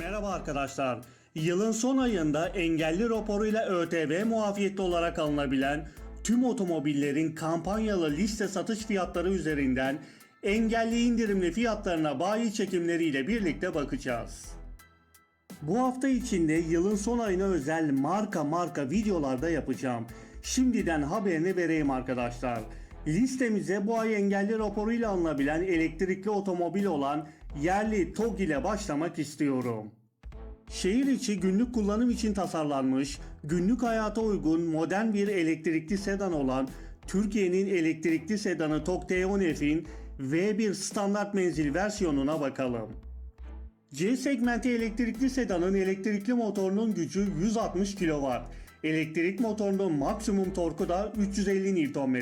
Merhaba arkadaşlar. Yılın son ayında engelli raporuyla ÖTV muafiyetli olarak alınabilen tüm otomobillerin kampanyalı liste satış fiyatları üzerinden engelli indirimli fiyatlarına bayi çekimleriyle birlikte bakacağız. Bu hafta içinde yılın son ayına özel marka marka videolarda yapacağım. Şimdiden haberini vereyim arkadaşlar. Listemize bu ay engelli raporuyla alınabilen elektrikli otomobil olan yerli TOG ile başlamak istiyorum. Şehir içi günlük kullanım için tasarlanmış, günlük hayata uygun modern bir elektrikli sedan olan Türkiye'nin elektrikli sedanı TOG T10F'in V1 standart menzil versiyonuna bakalım. C segmenti elektrikli sedanın elektrikli motorunun gücü 160 kW. Elektrik motorunun maksimum torku da 350 Nm.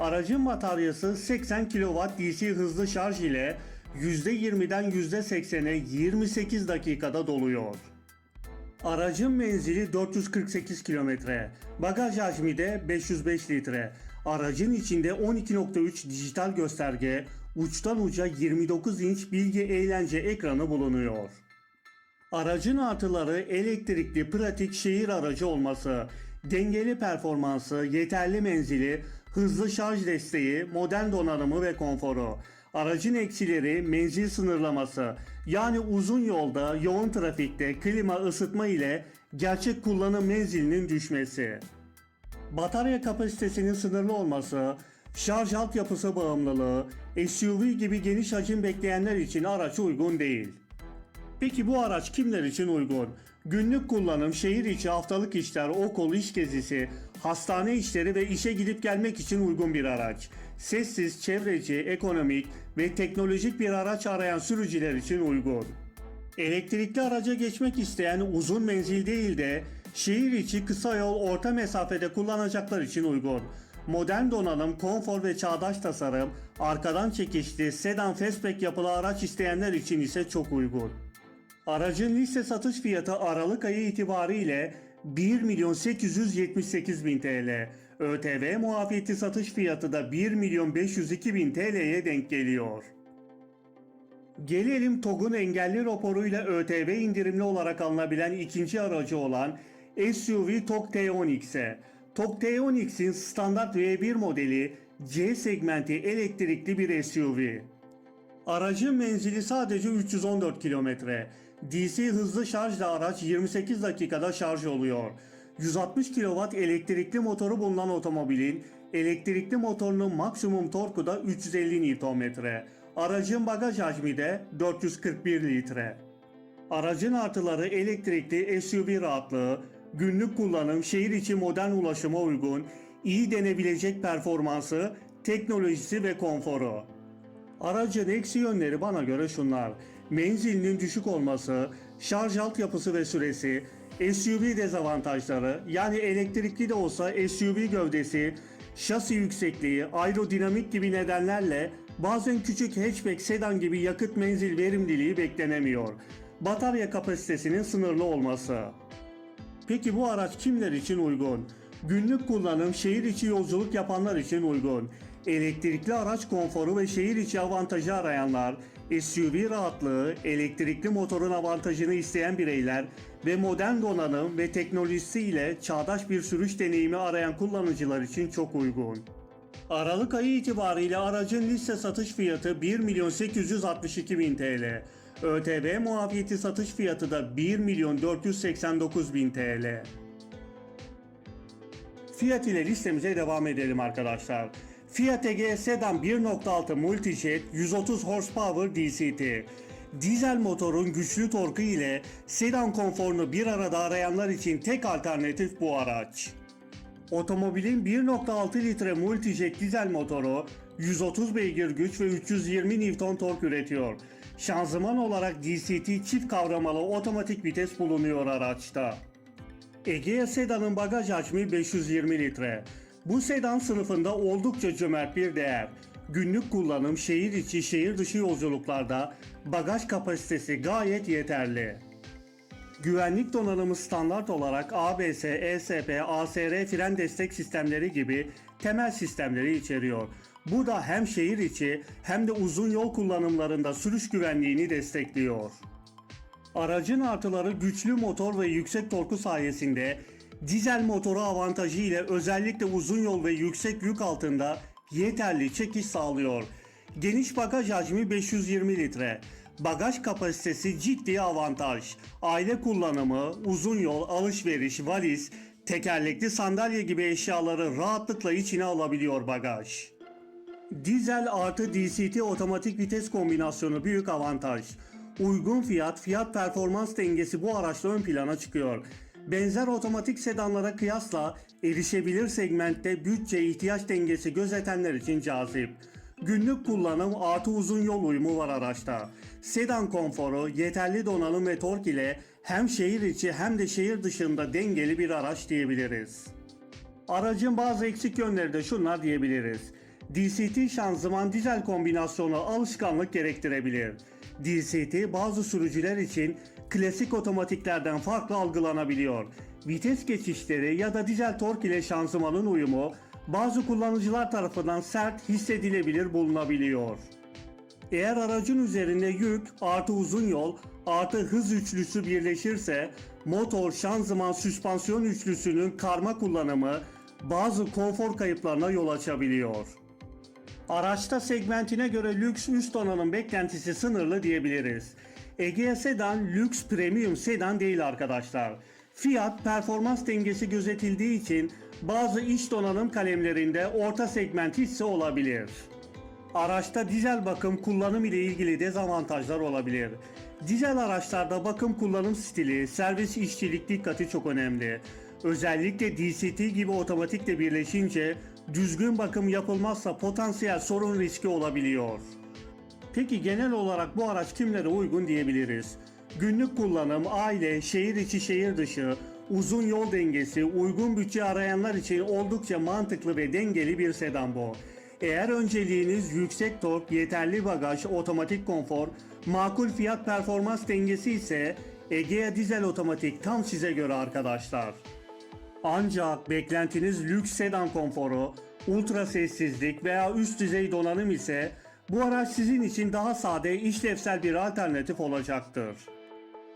Aracın bataryası 80 kW DC hızlı şarj ile %20'den %80'e 28 dakikada doluyor. Aracın menzili 448 kilometre, bagaj hacmi de 505 litre. Aracın içinde 12.3 dijital gösterge, uçtan uca 29 inç bilgi eğlence ekranı bulunuyor. Aracın artıları elektrikli pratik şehir aracı olması, dengeli performansı, yeterli menzili, hızlı şarj desteği, modern donanımı ve konforu. Aracın eksileri menzil sınırlaması yani uzun yolda yoğun trafikte klima ısıtma ile gerçek kullanım menzilinin düşmesi. Batarya kapasitesinin sınırlı olması, şarj altyapısı bağımlılığı, SUV gibi geniş hacim bekleyenler için araç uygun değil. Peki bu araç kimler için uygun? Günlük kullanım, şehir içi haftalık işler, okul, iş gezisi, hastane işleri ve işe gidip gelmek için uygun bir araç. Sessiz, çevreci, ekonomik ve teknolojik bir araç arayan sürücüler için uygun. Elektrikli araca geçmek isteyen uzun menzil değil de şehir içi kısa yol orta mesafede kullanacaklar için uygun. Modern donanım, konfor ve çağdaş tasarım, arkadan çekişli, sedan fastback yapılı araç isteyenler için ise çok uygun. Aracın liste satış fiyatı Aralık ayı itibariyle 1 milyon 878 bin TL. ÖTV muafiyeti satış fiyatı da 1 milyon 502 bin TL'ye denk geliyor. Gelelim TOG'un engelli raporuyla ÖTV indirimli olarak alınabilen ikinci aracı olan SUV TOG T10X'e. TOG T10X'in standart V1 modeli C segmenti elektrikli bir SUV. Aracın menzili sadece 314 kilometre. DC hızlı şarjla araç 28 dakikada şarj oluyor. 160 kW elektrikli motoru bulunan otomobilin elektrikli motorunun maksimum torku da 350 Nm. Aracın bagaj hacmi de 441 litre. Aracın artıları elektrikli SUV rahatlığı, günlük kullanım, şehir içi modern ulaşıma uygun, iyi denebilecek performansı, teknolojisi ve konforu. Aracın eksi yönleri bana göre şunlar. Menzilinin düşük olması, şarj altyapısı ve süresi, SUV dezavantajları yani elektrikli de olsa SUV gövdesi, şasi yüksekliği, aerodinamik gibi nedenlerle bazen küçük hatchback sedan gibi yakıt menzil verimliliği beklenemiyor. Batarya kapasitesinin sınırlı olması. Peki bu araç kimler için uygun? Günlük kullanım, şehir içi yolculuk yapanlar için uygun. Elektrikli araç konforu ve şehir içi avantajı arayanlar, SUV rahatlığı, elektrikli motorun avantajını isteyen bireyler ve modern donanım ve teknolojisi ile çağdaş bir sürüş deneyimi arayan kullanıcılar için çok uygun. Aralık ayı itibariyle aracın liste satış fiyatı 1 milyon 862 bin TL. ÖTV muafiyeti satış fiyatı da 1 milyon 489 bin TL. Fiat ile listemize devam edelim arkadaşlar. Fiat Egea Sedan 1.6 Multijet 130 horsepower DCT. Dizel motorun güçlü torku ile sedan konforunu bir arada arayanlar için tek alternatif bu araç. Otomobilin 1.6 litre Multijet dizel motoru 130 beygir güç ve 320 Nm tork üretiyor. Şanzıman olarak DCT çift kavramalı otomatik vites bulunuyor araçta. Egea Sedan'ın bagaj hacmi 520 litre. Bu sedan sınıfında oldukça cömert bir değer. Günlük kullanım, şehir içi, şehir dışı yolculuklarda bagaj kapasitesi gayet yeterli. Güvenlik donanımı standart olarak ABS, ESP, ASR fren destek sistemleri gibi temel sistemleri içeriyor. Bu da hem şehir içi hem de uzun yol kullanımlarında sürüş güvenliğini destekliyor. Aracın artıları güçlü motor ve yüksek torku sayesinde dizel motoru avantajı ile özellikle uzun yol ve yüksek yük altında yeterli çekiş sağlıyor. Geniş bagaj hacmi 520 litre. Bagaj kapasitesi ciddi avantaj. Aile kullanımı, uzun yol, alışveriş, valiz, tekerlekli sandalye gibi eşyaları rahatlıkla içine alabiliyor bagaj. Dizel artı DCT otomatik vites kombinasyonu büyük avantaj. Uygun fiyat, fiyat performans dengesi bu araçla ön plana çıkıyor. Benzer otomatik sedanlara kıyasla erişebilir segmentte bütçe ihtiyaç dengesi gözetenler için cazip. Günlük kullanım artı uzun yol uyumu var araçta. Sedan konforu, yeterli donanım ve tork ile hem şehir içi hem de şehir dışında dengeli bir araç diyebiliriz. Aracın bazı eksik yönleri de şunlar diyebiliriz. DCT şanzıman dizel kombinasyonu alışkanlık gerektirebilir. DCT bazı sürücüler için klasik otomatiklerden farklı algılanabiliyor. Vites geçişleri ya da dizel tork ile şanzımanın uyumu bazı kullanıcılar tarafından sert hissedilebilir bulunabiliyor. Eğer aracın üzerinde yük artı uzun yol artı hız üçlüsü birleşirse motor, şanzıman, süspansiyon üçlüsünün karma kullanımı bazı konfor kayıplarına yol açabiliyor. Araçta segmentine göre lüks üst donanım beklentisi sınırlı diyebiliriz. Egea Sedan lüks premium sedan değil arkadaşlar. Fiyat performans dengesi gözetildiği için bazı iç donanım kalemlerinde orta segment hisse olabilir. Araçta dizel bakım kullanım ile ilgili dezavantajlar olabilir. Dizel araçlarda bakım kullanım stili, servis işçilik dikkati çok önemli. Özellikle DCT gibi otomatikle birleşince düzgün bakım yapılmazsa potansiyel sorun riski olabiliyor. Peki genel olarak bu araç kimlere uygun diyebiliriz? Günlük kullanım, aile, şehir içi şehir dışı, uzun yol dengesi, uygun bütçe arayanlar için oldukça mantıklı ve dengeli bir sedan bu. Eğer önceliğiniz yüksek tork, yeterli bagaj, otomatik konfor, makul fiyat performans dengesi ise Egea Dizel Otomatik tam size göre arkadaşlar. Ancak beklentiniz lüks sedan konforu, ultra sessizlik veya üst düzey donanım ise bu araç sizin için daha sade, işlevsel bir alternatif olacaktır.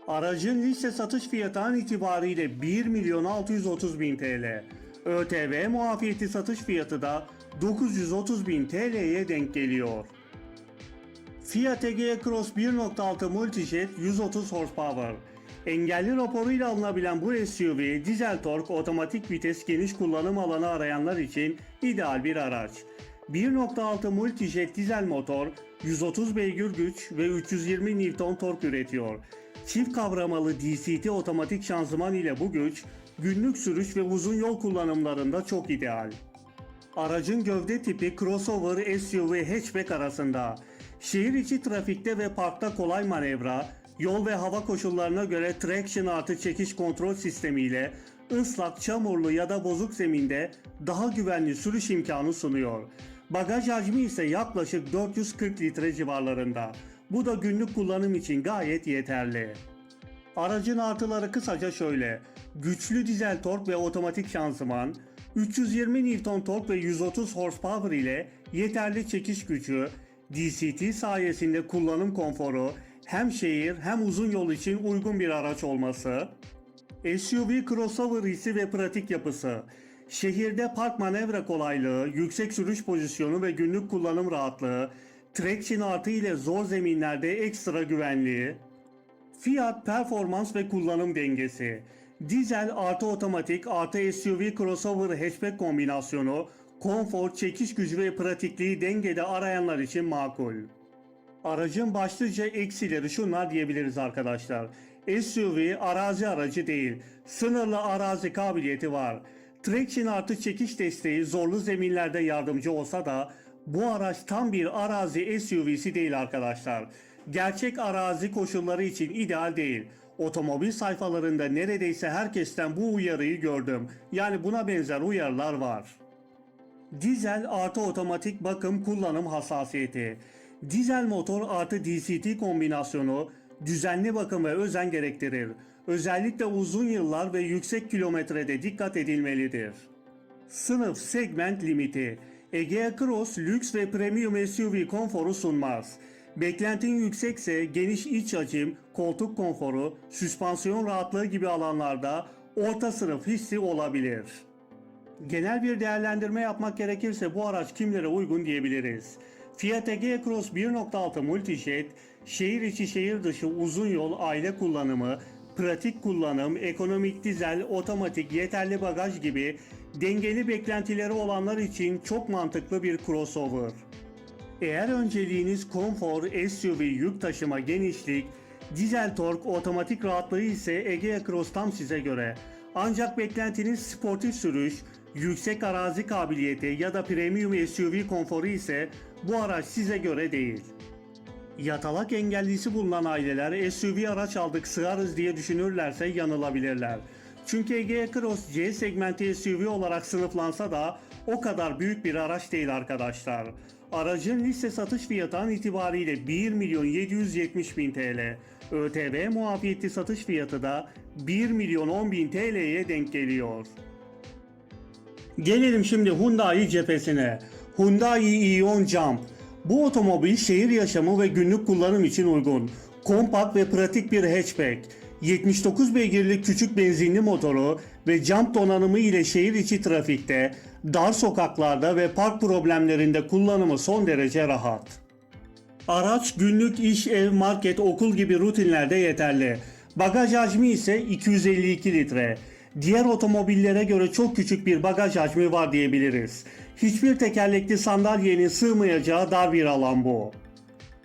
Aracın liste satış fiyatı an itibariyle 1 milyon 630 bin TL. ÖTV muafiyeti satış fiyatı da 930 bin TL'ye denk geliyor. Fiat Egea Cross 1.6 Multijet 130 horsepower. Engelli raporuyla alınabilen bu SUV, dizel tork, otomatik vites, geniş kullanım alanı arayanlar için ideal bir araç. 1.6 Multijet dizel motor, 130 beygir güç ve 320 Newton tork üretiyor. Çift kavramalı DCT otomatik şanzıman ile bu güç, günlük sürüş ve uzun yol kullanımlarında çok ideal. Aracın gövde tipi crossover SUV hatchback arasında. Şehir içi trafikte ve parkta kolay manevra, yol ve hava koşullarına göre traction artı çekiş kontrol sistemiyle ıslak, çamurlu ya da bozuk zeminde daha güvenli sürüş imkanı sunuyor. Bagaj hacmi ise yaklaşık 440 litre civarlarında. Bu da günlük kullanım için gayet yeterli. Aracın artıları kısaca şöyle. Güçlü dizel tork ve otomatik şanzıman, 320 Newton tork ve 130 horsepower ile yeterli çekiş gücü, DCT sayesinde kullanım konforu, hem şehir hem uzun yol için uygun bir araç olması, SUV crossover hissi ve pratik yapısı, şehirde park manevra kolaylığı, yüksek sürüş pozisyonu ve günlük kullanım rahatlığı, traction artı ile zor zeminlerde ekstra güvenliği, Fiyat, performans ve kullanım dengesi. Dizel artı otomatik artı SUV crossover hatchback kombinasyonu, konfor, çekiş gücü ve pratikliği dengede arayanlar için makul. Aracın başlıca eksileri şunlar diyebiliriz arkadaşlar. SUV arazi aracı değil, sınırlı arazi kabiliyeti var. Traction artı çekiş desteği zorlu zeminlerde yardımcı olsa da bu araç tam bir arazi SUV'si değil arkadaşlar. Gerçek arazi koşulları için ideal değil. Otomobil sayfalarında neredeyse herkesten bu uyarıyı gördüm. Yani buna benzer uyarılar var. Dizel artı otomatik bakım kullanım hassasiyeti. Dizel motor artı DCT kombinasyonu düzenli bakım ve özen gerektirir. Özellikle uzun yıllar ve yüksek kilometrede dikkat edilmelidir. Sınıf segment limiti. Egea Cross lüks ve premium SUV konforu sunmaz. Beklentin yüksekse geniş iç hacim, koltuk konforu, süspansiyon rahatlığı gibi alanlarda orta sınıf hissi olabilir. Genel bir değerlendirme yapmak gerekirse bu araç kimlere uygun diyebiliriz. Fiat Egea Cross 1.6 Multijet, şehir içi şehir dışı uzun yol aile kullanımı, pratik kullanım, ekonomik dizel, otomatik, yeterli bagaj gibi dengeli beklentileri olanlar için çok mantıklı bir crossover. Eğer önceliğiniz konfor, SUV, yük taşıma, genişlik, dizel tork, otomatik rahatlığı ise Egea Cross tam size göre. Ancak beklentiniz sportif sürüş, yüksek arazi kabiliyeti ya da premium SUV konforu ise bu araç size göre değil. Yatalak engellisi bulunan aileler SUV araç aldık sığarız diye düşünürlerse yanılabilirler. Çünkü Egea Cross C segmenti SUV olarak sınıflansa da o kadar büyük bir araç değil arkadaşlar. Aracın liste satış fiyatı an itibariyle 1 milyon 770 bin TL. ÖTV muafiyetli satış fiyatı da 1 milyon 10 bin TL'ye denk geliyor. Gelelim şimdi Hyundai cephesine. Hyundai Ion Jump. Bu otomobil şehir yaşamı ve günlük kullanım için uygun. Kompakt ve pratik bir hatchback. 79 beygirlik küçük benzinli motoru ve jump donanımı ile şehir içi trafikte, dar sokaklarda ve park problemlerinde kullanımı son derece rahat. Araç günlük iş, ev, market, okul gibi rutinlerde yeterli. Bagaj hacmi ise 252 litre. Diğer otomobillere göre çok küçük bir bagaj hacmi var diyebiliriz. Hiçbir tekerlekli sandalyenin sığmayacağı dar bir alan bu.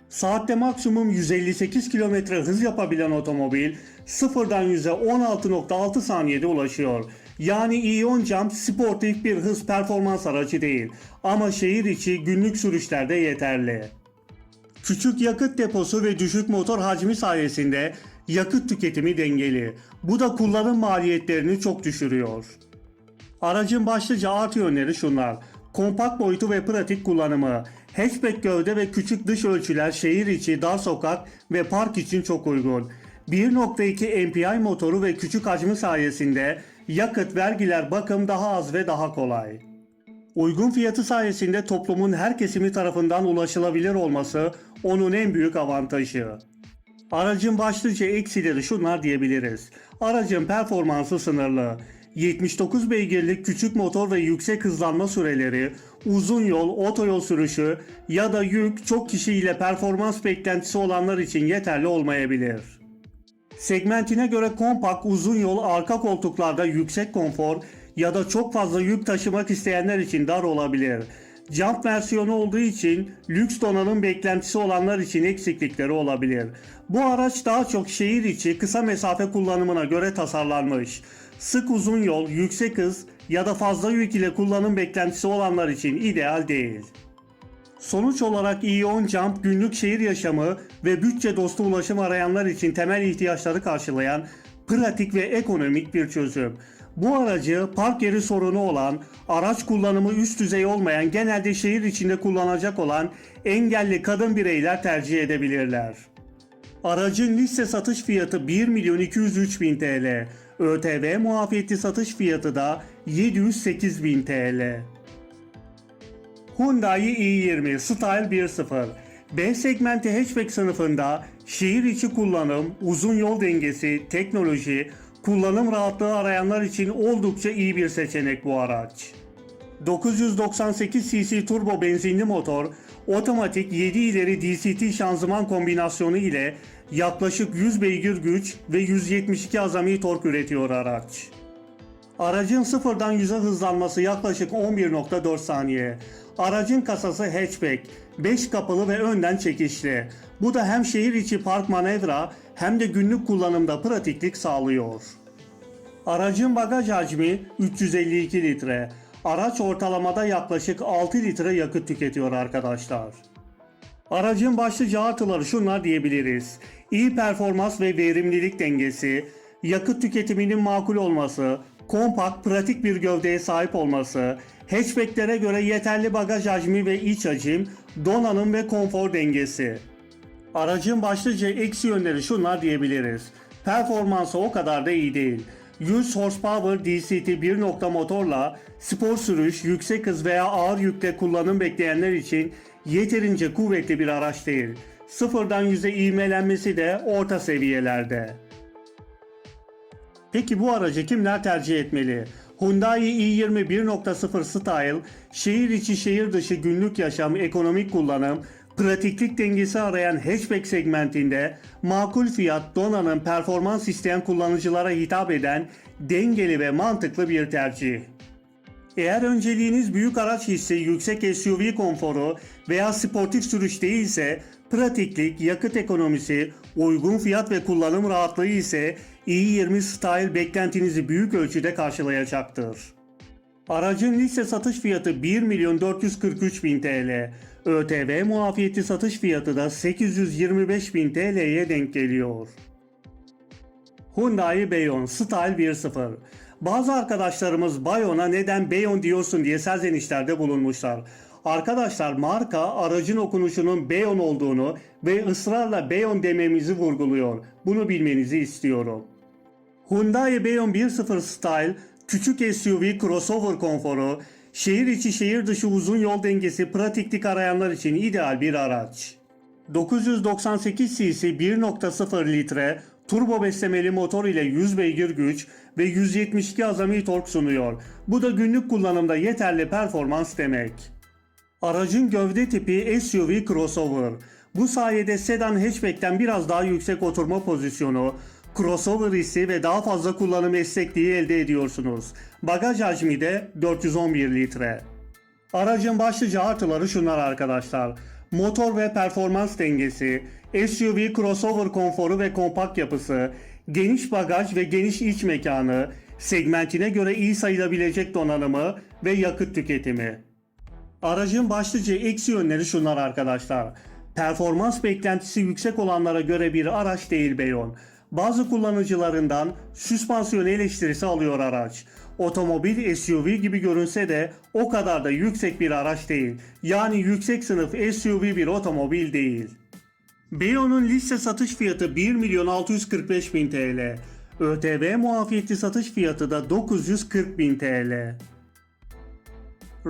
Saatte maksimum 158 km hız yapabilen otomobil sıfırdan 100'e 16.6 saniyede ulaşıyor. Yani Ion Jump sportif bir hız performans aracı değil ama şehir içi günlük sürüşlerde yeterli. Küçük yakıt deposu ve düşük motor hacmi sayesinde yakıt tüketimi dengeli. Bu da kullanım maliyetlerini çok düşürüyor. Aracın başlıca artı yönleri şunlar. Kompakt boyutu ve pratik kullanımı. Hatchback gövde ve küçük dış ölçüler şehir içi, dar sokak ve park için çok uygun. 1.2 MPI motoru ve küçük hacmi sayesinde yakıt, vergiler, bakım daha az ve daha kolay. Uygun fiyatı sayesinde toplumun her kesimi tarafından ulaşılabilir olması onun en büyük avantajı. Aracın başlıca eksileri şunlar diyebiliriz. Aracın performansı sınırlı. 79 beygirlik küçük motor ve yüksek hızlanma süreleri, uzun yol, otoyol sürüşü ya da yük çok kişiyle performans beklentisi olanlar için yeterli olmayabilir. Segmentine göre kompakt uzun yol arka koltuklarda yüksek konfor ya da çok fazla yük taşımak isteyenler için dar olabilir. Jump versiyonu olduğu için lüks donanım beklentisi olanlar için eksiklikleri olabilir. Bu araç daha çok şehir içi kısa mesafe kullanımına göre tasarlanmış. Sık uzun yol, yüksek hız ya da fazla yük ile kullanım beklentisi olanlar için ideal değil. Sonuç olarak Ion Jump günlük şehir yaşamı ve bütçe dostu ulaşım arayanlar için temel ihtiyaçları karşılayan pratik ve ekonomik bir çözüm. Bu aracı park yeri sorunu olan, araç kullanımı üst düzey olmayan genelde şehir içinde kullanacak olan engelli kadın bireyler tercih edebilirler. Aracın liste satış fiyatı 1 milyon 203 bin TL. ÖTV muafiyetli satış fiyatı da 708 bin TL. Hyundai i20 Style 1.0 B segmenti hatchback sınıfında şehir içi kullanım, uzun yol dengesi, teknoloji, kullanım rahatlığı arayanlar için oldukça iyi bir seçenek bu araç. 998 cc turbo benzinli motor, otomatik 7 ileri DCT şanzıman kombinasyonu ile yaklaşık 100 beygir güç ve 172 azami tork üretiyor araç. Aracın sıfırdan 100'e hızlanması yaklaşık 11.4 saniye. Aracın kasası hatchback, 5 kapılı ve önden çekişli. Bu da hem şehir içi park manevra hem de günlük kullanımda pratiklik sağlıyor. Aracın bagaj hacmi 352 litre. Araç ortalamada yaklaşık 6 litre yakıt tüketiyor arkadaşlar. Aracın başlıca artıları şunlar diyebiliriz. İyi performans ve verimlilik dengesi, yakıt tüketiminin makul olması, kompakt, pratik bir gövdeye sahip olması, hatchbacklere göre yeterli bagaj hacmi ve iç hacim, donanım ve konfor dengesi. Aracın başlıca eksi yönleri şunlar diyebiliriz. Performansı o kadar da iyi değil. 100 horsepower DCT 1 nokta motorla spor sürüş, yüksek hız veya ağır yükle kullanım bekleyenler için yeterince kuvvetli bir araç değil. Sıfırdan yüze ivmelenmesi de orta seviyelerde. Peki bu aracı kimler tercih etmeli? Hyundai i20 1.0 Style, şehir içi şehir dışı günlük yaşam, ekonomik kullanım, pratiklik dengesi arayan hatchback segmentinde makul fiyat, donanım, performans isteyen kullanıcılara hitap eden dengeli ve mantıklı bir tercih. Eğer önceliğiniz büyük araç hissi, yüksek SUV konforu veya sportif sürüş değilse, pratiklik, yakıt ekonomisi, uygun fiyat ve kullanım rahatlığı ise i20 Style beklentinizi büyük ölçüde karşılayacaktır. Aracın liste satış fiyatı 1 milyon 443 bin TL. ÖTV muafiyeti satış fiyatı da 825 bin TL'ye denk geliyor. Hyundai Beyon Style 1.0 Bazı arkadaşlarımız Bayon'a neden Beyon diyorsun diye serzenişlerde bulunmuşlar. Arkadaşlar marka aracın okunuşunun Beyon olduğunu ve ısrarla Beyon dememizi vurguluyor. Bunu bilmenizi istiyorum. Hyundai Beyon 1.0 Style küçük SUV crossover konforu, şehir içi şehir dışı uzun yol dengesi pratiklik arayanlar için ideal bir araç. 998 cc 1.0 litre turbo beslemeli motor ile 100 beygir güç ve 172 azami tork sunuyor. Bu da günlük kullanımda yeterli performans demek. Aracın gövde tipi SUV crossover. Bu sayede sedan hatchback'ten biraz daha yüksek oturma pozisyonu, crossover hissi ve daha fazla kullanım esnekliği elde ediyorsunuz. Bagaj hacmi de 411 litre. Aracın başlıca artıları şunlar arkadaşlar. Motor ve performans dengesi, SUV crossover konforu ve kompakt yapısı, geniş bagaj ve geniş iç mekanı, segmentine göre iyi sayılabilecek donanımı ve yakıt tüketimi. Aracın başlıca eksi yönleri şunlar arkadaşlar. Performans beklentisi yüksek olanlara göre bir araç değil Beyon. Bazı kullanıcılarından süspansiyon eleştirisi alıyor araç. Otomobil SUV gibi görünse de o kadar da yüksek bir araç değil. Yani yüksek sınıf SUV bir otomobil değil. Beyon'un liste satış fiyatı 1 milyon 645 bin TL. ÖTV muafiyetli satış fiyatı da 940 bin TL.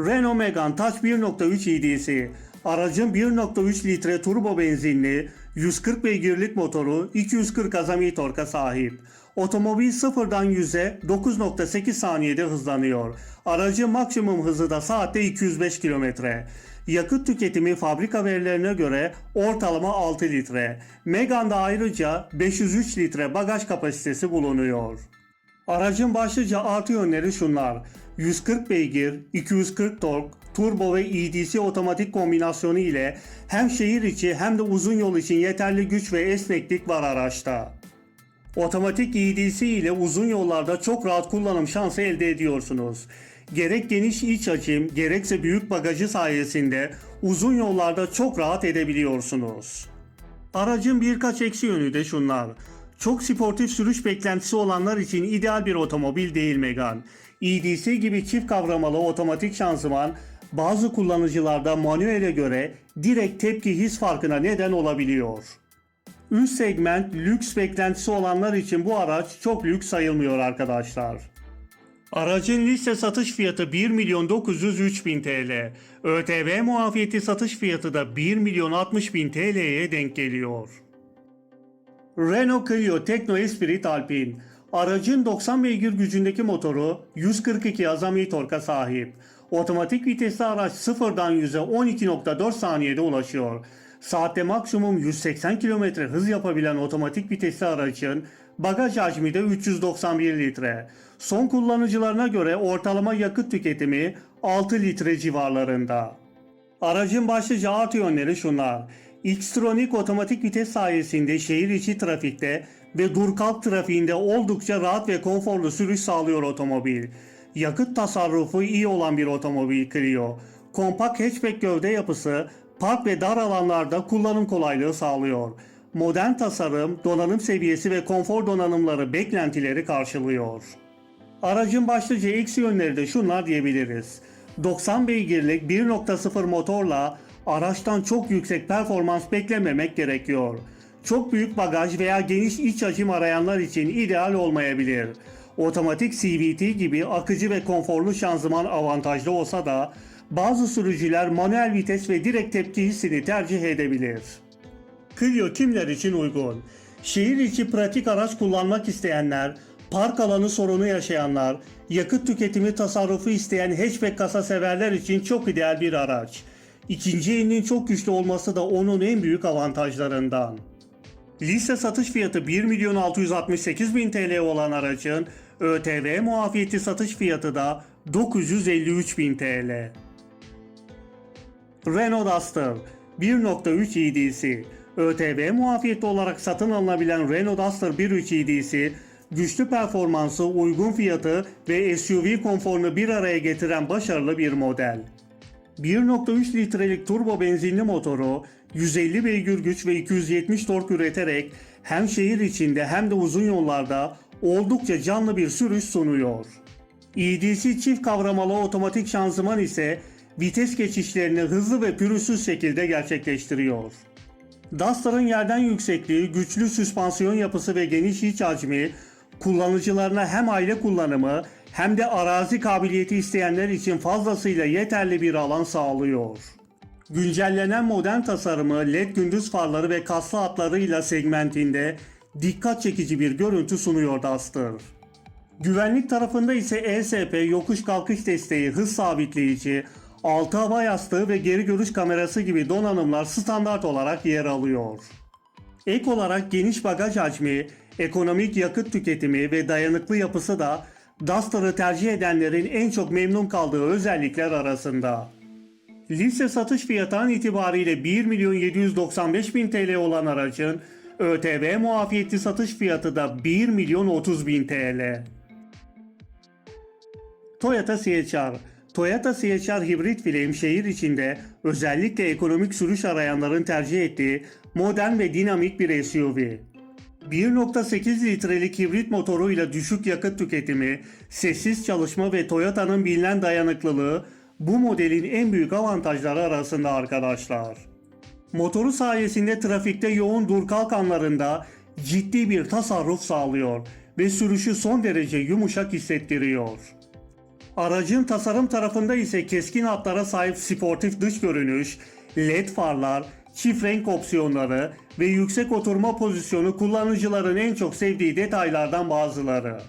Renault Megane Touch 1.3 EDC. Aracın 1.3 litre turbo benzinli, 140 beygirlik motoru, 240 azami torka sahip. Otomobil sıfırdan 100'e 9.8 saniyede hızlanıyor. Aracın maksimum hızı da saatte 205 km. Yakıt tüketimi fabrika verilerine göre ortalama 6 litre. Megane'da ayrıca 503 litre bagaj kapasitesi bulunuyor. Aracın başlıca artı yönleri şunlar. 140 beygir, 240 tork, turbo ve EDC otomatik kombinasyonu ile hem şehir içi hem de uzun yol için yeterli güç ve esneklik var araçta. Otomatik EDC ile uzun yollarda çok rahat kullanım şansı elde ediyorsunuz. Gerek geniş iç açım gerekse büyük bagajı sayesinde uzun yollarda çok rahat edebiliyorsunuz. Aracın birkaç eksi yönü de şunlar. Çok sportif sürüş beklentisi olanlar için ideal bir otomobil değil Megane. EDC gibi çift kavramalı otomatik şanzıman bazı kullanıcılarda manuele göre direkt tepki his farkına neden olabiliyor. Üst segment lüks beklentisi olanlar için bu araç çok lüks sayılmıyor arkadaşlar. Aracın liste satış fiyatı 1 milyon 903 bin TL. ÖTV muafiyeti satış fiyatı da 1 milyon 60 bin TL'ye denk geliyor. Renault Clio Tekno Esprit Alpine. Aracın 90 beygir gücündeki motoru 142 azami torka sahip. Otomatik vitesli araç sıfırdan 100'e 12.4 saniyede ulaşıyor. Saatte maksimum 180 km hız yapabilen otomatik vitesli aracın bagaj hacmi de 391 litre. Son kullanıcılarına göre ortalama yakıt tüketimi 6 litre civarlarında. Aracın başlıca artı yönleri şunlar. Xtronic otomatik vites sayesinde şehir içi trafikte ve dur kalk trafiğinde oldukça rahat ve konforlu sürüş sağlıyor otomobil. Yakıt tasarrufu iyi olan bir otomobil Clio. Kompakt hatchback gövde yapısı park ve dar alanlarda kullanım kolaylığı sağlıyor. Modern tasarım, donanım seviyesi ve konfor donanımları beklentileri karşılıyor. Aracın başlıca eksi yönleri de şunlar diyebiliriz. 90 beygirlik 1.0 motorla araçtan çok yüksek performans beklememek gerekiyor. Çok büyük bagaj veya geniş iç hacim arayanlar için ideal olmayabilir. Otomatik CVT gibi akıcı ve konforlu şanzıman avantajlı olsa da bazı sürücüler manuel vites ve direkt tepki hissini tercih edebilir. Clio kimler için uygun? Şehir içi pratik araç kullanmak isteyenler, park alanı sorunu yaşayanlar, yakıt tüketimi tasarrufu isteyen hatchback kasa severler için çok ideal bir araç. İkinci elinin çok güçlü olması da onun en büyük avantajlarından. Liste satış fiyatı 1 milyon 668 bin TL olan aracın ÖTV muafiyeti satış fiyatı da 953 bin TL. Renault Duster 1.3 EDC ÖTV muafiyeti olarak satın alınabilen Renault Duster 1.3 EDC güçlü performansı, uygun fiyatı ve SUV konforunu bir araya getiren başarılı bir model. 1.3 litrelik turbo benzinli motoru 150 beygir güç ve 270 tork üreterek hem şehir içinde hem de uzun yollarda oldukça canlı bir sürüş sunuyor. EDC çift kavramalı otomatik şanzıman ise vites geçişlerini hızlı ve pürüzsüz şekilde gerçekleştiriyor. Duster'ın yerden yüksekliği, güçlü süspansiyon yapısı ve geniş iç hacmi kullanıcılarına hem aile kullanımı hem de arazi kabiliyeti isteyenler için fazlasıyla yeterli bir alan sağlıyor. Güncellenen modern tasarımı LED gündüz farları ve kaslı hatlarıyla segmentinde dikkat çekici bir görüntü sunuyor Duster. Güvenlik tarafında ise ESP yokuş kalkış desteği, hız sabitleyici, altı hava yastığı ve geri görüş kamerası gibi donanımlar standart olarak yer alıyor. Ek olarak geniş bagaj hacmi, ekonomik yakıt tüketimi ve dayanıklı yapısı da Duster'ı tercih edenlerin en çok memnun kaldığı özellikler arasında. Liste satış fiyatı an itibariyle 1 milyon 795 bin TL olan aracın ÖTV muafiyeti satış fiyatı da 1 milyon 30 bin TL. Toyota CHR Toyota CHR hibrit flame şehir içinde özellikle ekonomik sürüş arayanların tercih ettiği modern ve dinamik bir SUV. 1.8 litrelik hibrit motoruyla düşük yakıt tüketimi, sessiz çalışma ve Toyota'nın bilinen dayanıklılığı bu modelin en büyük avantajları arasında arkadaşlar. Motoru sayesinde trafikte yoğun dur kalk anlarında ciddi bir tasarruf sağlıyor ve sürüşü son derece yumuşak hissettiriyor. Aracın tasarım tarafında ise keskin hatlara sahip sportif dış görünüş, led farlar, çift renk opsiyonları ve yüksek oturma pozisyonu kullanıcıların en çok sevdiği detaylardan bazıları.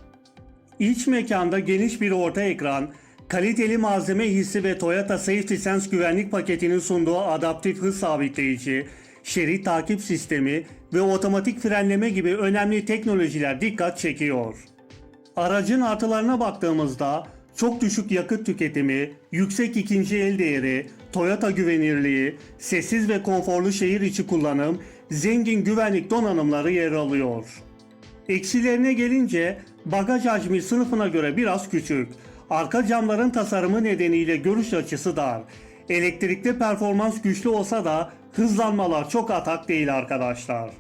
İç mekanda geniş bir orta ekran, kaliteli malzeme hissi ve Toyota Safety Sense güvenlik paketinin sunduğu adaptif hız sabitleyici, şerit takip sistemi ve otomatik frenleme gibi önemli teknolojiler dikkat çekiyor. Aracın artılarına baktığımızda çok düşük yakıt tüketimi, yüksek ikinci el değeri, Toyota güvenirliği, sessiz ve konforlu şehir içi kullanım, zengin güvenlik donanımları yer alıyor. Eksilerine gelince bagaj hacmi sınıfına göre biraz küçük. Arka camların tasarımı nedeniyle görüş açısı dar. Elektrikli performans güçlü olsa da hızlanmalar çok atak değil arkadaşlar.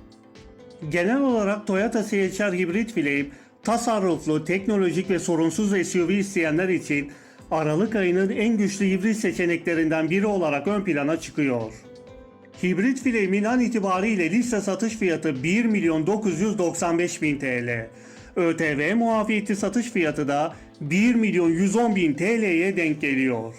Genel olarak Toyota CHR hibrit flame tasarruflu, teknolojik ve sorunsuz SUV isteyenler için Aralık ayının en güçlü hibrit seçeneklerinden biri olarak ön plana çıkıyor. Hibrit Flame'in an itibariyle liste satış fiyatı 1 milyon 995 bin TL. ÖTV muafiyeti satış fiyatı da 1 milyon 110 bin TL'ye denk geliyor.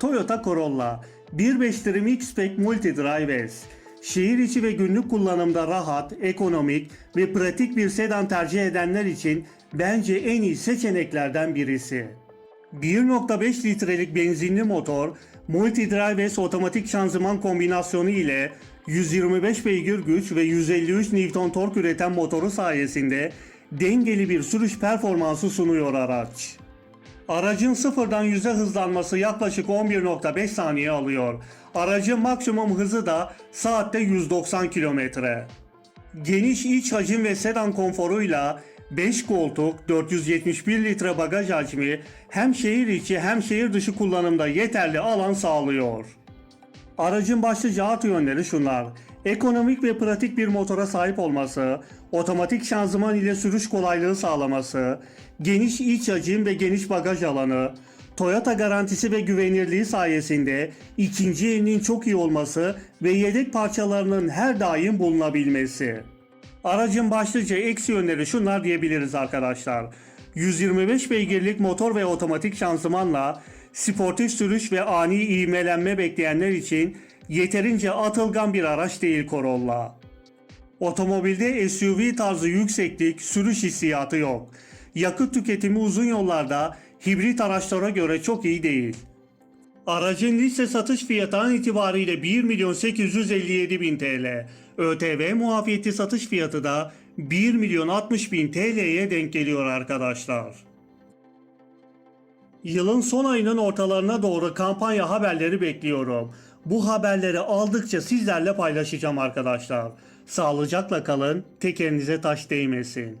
Toyota Corolla 1.5 Trim X-Spec Multi-Drive S Şehir içi ve günlük kullanımda rahat, ekonomik ve pratik bir sedan tercih edenler için bence en iyi seçeneklerden birisi. 1.5 litrelik benzinli motor, multi-drive otomatik şanzıman kombinasyonu ile 125 beygir güç ve 153 Newton tork üreten motoru sayesinde dengeli bir sürüş performansı sunuyor araç. Aracın sıfırdan 100'e hızlanması yaklaşık 11.5 saniye alıyor. Aracın maksimum hızı da saatte 190 kilometre. Geniş iç hacim ve sedan konforuyla 5 koltuk, 471 litre bagaj hacmi hem şehir içi hem şehir dışı kullanımda yeterli alan sağlıyor. Aracın başlıca artı yönleri şunlar. Ekonomik ve pratik bir motora sahip olması, otomatik şanzıman ile sürüş kolaylığı sağlaması, geniş iç hacim ve geniş bagaj alanı, Toyota garantisi ve güvenirliği sayesinde ikinci elinin çok iyi olması ve yedek parçalarının her daim bulunabilmesi. Aracın başlıca eksi yönleri şunlar diyebiliriz arkadaşlar. 125 beygirlik motor ve otomatik şanzımanla sportif sürüş ve ani ivmelenme bekleyenler için yeterince atılgan bir araç değil Corolla. Otomobilde SUV tarzı yükseklik, sürüş hissiyatı yok. Yakıt tüketimi uzun yollarda hibrit araçlara göre çok iyi değil. Aracın liste satış fiyatı an itibariyle 1 milyon 857 bin TL. ÖTV muafiyeti satış fiyatı da 1 milyon 60 bin TL'ye denk geliyor arkadaşlar. Yılın son ayının ortalarına doğru kampanya haberleri bekliyorum. Bu haberleri aldıkça sizlerle paylaşacağım arkadaşlar. Sağlıcakla kalın, tekerinize taş değmesin.